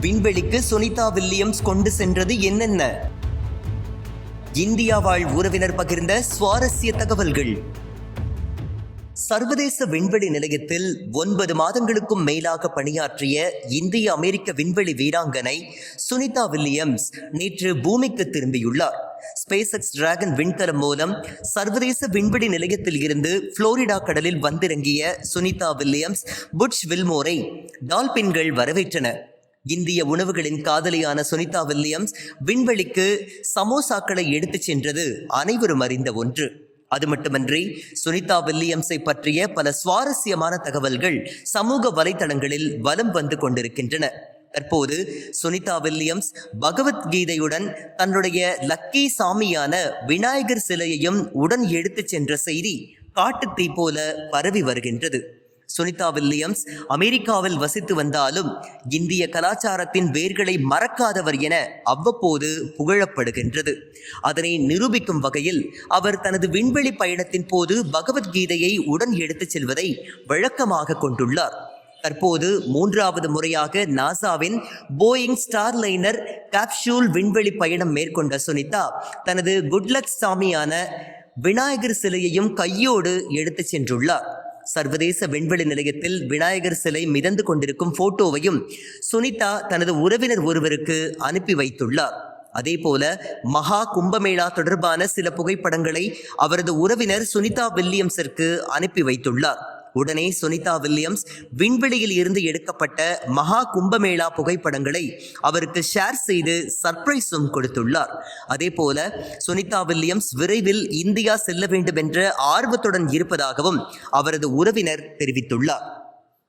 விண்வெளிக்கு சுனிதா வில்லியம்ஸ் கொண்டு சென்றது என்னென்ன? இந்தியா வாழ் உறவினர் பகிர்ந்த சுவாரஸ்ய தகவல்கள். சர்வதேச விண்வெளி நிலையத்தில் ஒன்பது மாதங்களுக்கும் மேலாக பணியாற்றிய இந்திய அமெரிக்க விண்வெளி வீராங்கனை சுனிதா வில்லியம்ஸ் நேற்று பூமிக்கு திரும்பியுள்ளார். ஸ்பேஸ் எக்ஸ் டிராகன் விண்கலம் மூலம் சர்வதேச விண்வெளி நிலையத்தில் இருந்து புளோரிடா கடலில் வந்திறங்கிய சுனிதா வில்லியம்ஸ் புட்ச் வில்மோரை டால்பின்கள் வரவேற்றன. இந்திய உணவுகளின் காதலியான சுனிதா வில்லியம்ஸ் விண்வெளிக்கு சமோசாக்களை எடுத்துச் சென்றது அனைவரும் அறிந்த ஒன்று. அது மட்டுமன்றி சுனிதா வில்லியம்ஸை பற்றிய பல சுவாரஸ்யமான தகவல்கள் சமூக வலைதளங்களில் வலம் வந்து கொண்டிருக்கின்றன. தற்போது சுனிதா வில்லியம்ஸ் பகவத்கீதையுடன் தன்னுடைய லக்கி சாமியான விநாயகர் சிலையையும் உடன் எடுத்துச் சென்ற செய்தி காட்டுத்தீ போல பரவி வருகின்றது. சுனிதா வில்லியம்ஸ் அமெரிக்காவில் வசித்து வந்தாலும் இந்திய கலாச்சாரத்தின் வேர்களை மறக்காதவர் என அவ்வப்போது புகழப்படுகின்றது. அதனை நிரூபிக்கும் வகையில் அவர் தனது விண்வெளி பயணத்தின் போது பகவத்கீதையை உடன் எடுத்துச் செல்வதை வழக்கமாக கொண்டுள்ளார். தற்போது மூன்றாவது முறையாக நாசாவின் போயிங் ஸ்டார்லைனர் கேப்சூல் விண்வெளி பயணம் மேற்கொண்ட சுனிதா தனது குட்லக் சாமியான விநாயகர் சிலையையும் கையோடு எடுத்துச் சென்றுள்ளார். சர்வதேச விண்வெளி நிலையத்தில் விநாயகர் சிலை மிதந்து கொண்டிருக்கும் போட்டோவையும் சுனிதா தனது உறவினர் ஒருவருக்கு அனுப்பி வைத்துள்ளார். அதேபோல மகா கும்பமேளா தொடர்பான சில புகைப்படங்களை அவரது உறவினர் சுனிதா வில்லியம்ஸிற்கு அனுப்பி வைத்துள்ளார். உடனே சுனிதா வில்லியம்ஸ் விண்வெளியில் இருந்து எடுக்கப்பட்ட மகா கும்பமேளா புகைப்படங்களை அவருக்கு ஷேர் செய்து சர்ப்ரைஸும் கொடுத்துள்ளார். அதே போல சுனிதா வில்லியம்ஸ் விரைவில் இந்தியா செல்ல வேண்டும் என்ற ஆர்வத்துடன் இருப்பதாகவும் அவரது உறவினர் தெரிவித்துள்ளார்.